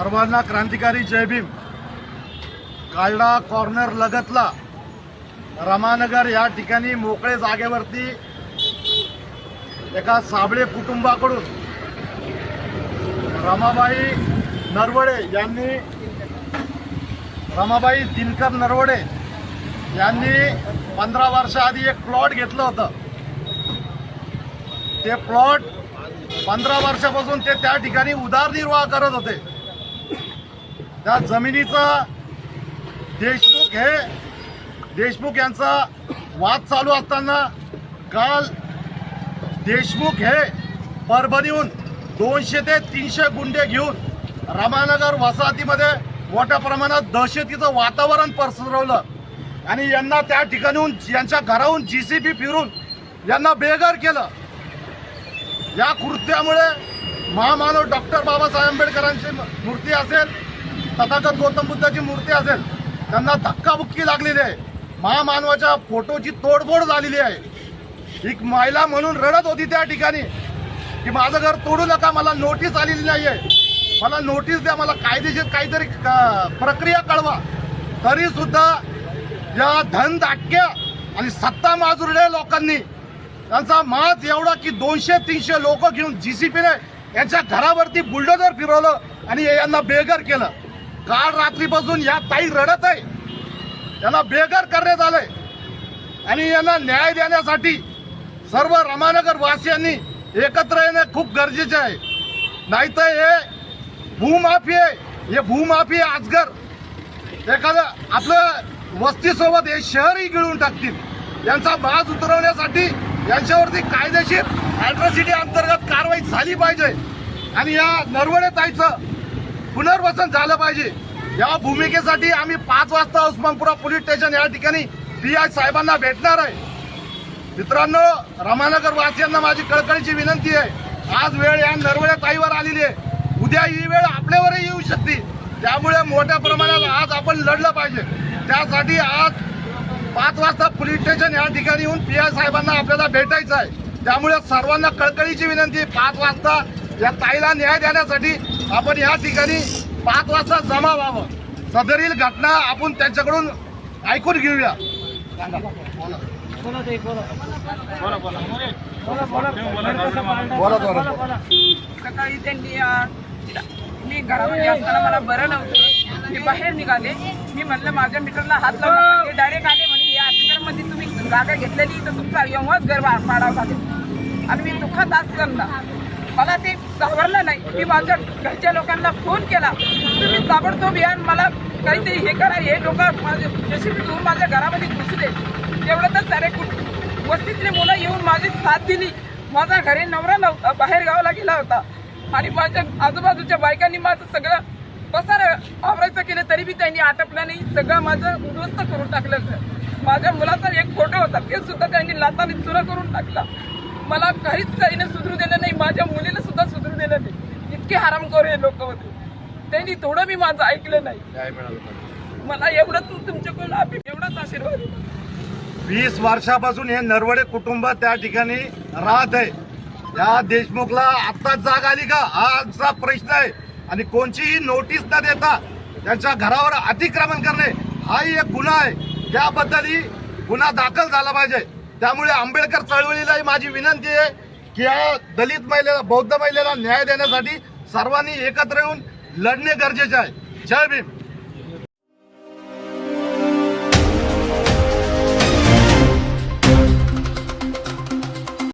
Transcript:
सर्वांना क्रांतिकारी जय भीम. कालडा कॉर्नर लगतला. रमानगर या ठिकाणी मोकळे जागेवरती एका साबळे कुटुंबाकडून रमाबाई नरवडे यांनी रमाबाई दिनकर नरवडे यांनी पंधरा वर्षाआधी एक प्लॉट घेतलं होतं. ते प्लॉट पंधरा वर्षापासून ते त्या ठिकाणी उदारनिर्वाह करत होते. त्या जमिनीचा देशमुख हे देशमुख यांचा वाद चालू असताना काल देशमुख हे परभणीहून दोनशे ते तीनशे गुंडे घेऊन रामानगर वसाहतीमध्ये मोठ्या प्रमाणात दहशतीचं वातावरण पसरवलं. आणि यांना त्या ठिकाणीहून यांच्या घराहून जी सी बी फिरून यांना बेघर केलं. या कृत्यामुळे महामानव डॉक्टर बाबासाहेब आंबेडकरांची मूर्ती असेल तथागत गौतम बुद्धाची मूर्ती असेल त्यांना धक्काबुक्की लागलेली आहे. महामानवाच्या फोटोची तोडफोड झालेली आहे. एक महिला म्हणून रडत होती त्या ठिकाणी की माझं घर तोडू नका मला नोटीस आलेली नाहीये. मला नोटीस द्या मला कायदेशीर काहीतरी क- प्रक्रिया कळवा. तरी सुद्धा या धाक्या आणि सत्ता माजुरड्या लोकांनी त्यांचा माज एवढा की दोनशे तीनशे लोक घेऊन जी सी पीने यांच्या घरावरती बुलडोजर फिरवलं आणि यांना बेघर केलं. काल रात्रीपासून या ताई रडत आहे. यांना बेघर करण्यात आलंय. आणि यांना न्याय देण्यासाठी सर्व रमानगर वासियांनी एकत्र येणं खूप गरजेचे आहे. नाहीतर हे भूमाफी आहे. हे भूमाफी आजगर. एखादं आपलं वस्तीसोबत हे शहरही गिळून टाकतील. यांचा माज उतरवण्यासाठी यांच्यावरती कायदेशीर अॅट्रॉसिटी अंतर्गत कारवाई झाली पाहिजे. आणि या नरवडे ताईचं पुनर्वसन झालं पाहिजे. या भूमिकेसाठी आम्ही पाच वाजता उस्मानपुरा पोलीस स्टेशन या ठिकाणी पी आय साहेबांना भेटणार आहे. मित्रांनो रमानगर वासियांना माझी कळकळीची विनंती आहे. आज वेळ या नरवड्या ताईवर आलेली आहे. उद्या ही वेळ आपल्यावरही येऊ शकते. त्यामुळे मोठ्या प्रमाणात आज आपण लढलं पाहिजे. त्यासाठी आज पाच वाजता पोलीस स्टेशन या ठिकाणी येऊन पी आय साहेबांना आपल्याला भेटायचं आहे. त्यामुळे सर्वांना कळकळीची विनंती पाच वाजता या ताईला न्याय देण्यासाठी आपण या ठिकाणी पाच वाजता जमा व्हावं. सदरील घटना आपण त्यांच्याकडून ऐकून घेऊया. बोला. बोला सकाळी त्यांनी मी घरामध्ये असताना मला बरं नव्हतं. मी बाहेर निघाले. मी म्हणलं माझ्या मीटरला हात लावला डायरेक्ट आले म्हणे या मध्ये तुम्ही जागा घेतलेली तर तुमचा यमच घर पा- पाडावं लागेल आणि मी दुःखात असताना मला ते सावरलं नाही. मी माझ्या घरच्या लोकांना फोन केला. तुम्ही ताबडतोब या मला काहीतरी हे करा. हे लोक माझे जेसीबी घेऊन माझ्या घरामध्ये घुसले तेवढं तर सारे कुठ वस्तीतली मुलं येऊन माझी साथ दिली. माझा घरी नवरा नव्हता. बाहेर गावाला गेला होता. आणि माझ्या आजूबाजूच्या बायकांनी माझं सगळं पसार आवरायचं केलं तरी बी त्यांनी आटपलं नाही. सगळं माझं उद्ध्वस्त करून टाकलं. होतं. माझ्या मुलाचा एक फोटो होता ते सुद्धा त्यांनी लाताने चुरा करून टाकला. मला काहीच ताईने सुधरू दिलं नाही माझ्या मुलीला सुद्धा सुधरू दिलं नाही. इतके हरामखोर हे लोक होते. त्यांनी थोडं मी माझं ऐकलं नाही. मला एवढंच तुमच्याकडून एवढाच आशीर्वाद. वीस वर्षापासून हे नरवडे कुटुंब त्या ठिकाणी राहत आहे. या देशमुखला आत्ताच जाग आली का? हा आमचा प्रश्न आहे. आणि कोणतीही नोटीस न देता त्यांच्या घरावर अतिक्रमण करणे हाही एक गुन्हा आहे. त्याबद्दलही गुन्हा दाखल झाला पाहिजे. त्यामुळे आंबेडकर चळवळीलाही माझी विनंती आहे की या दलित महिलेला बौद्ध महिलेला न्याय देण्यासाठी सर्वांनी एकत्र येऊन लढणे गरजेचे आहे. जय भीम.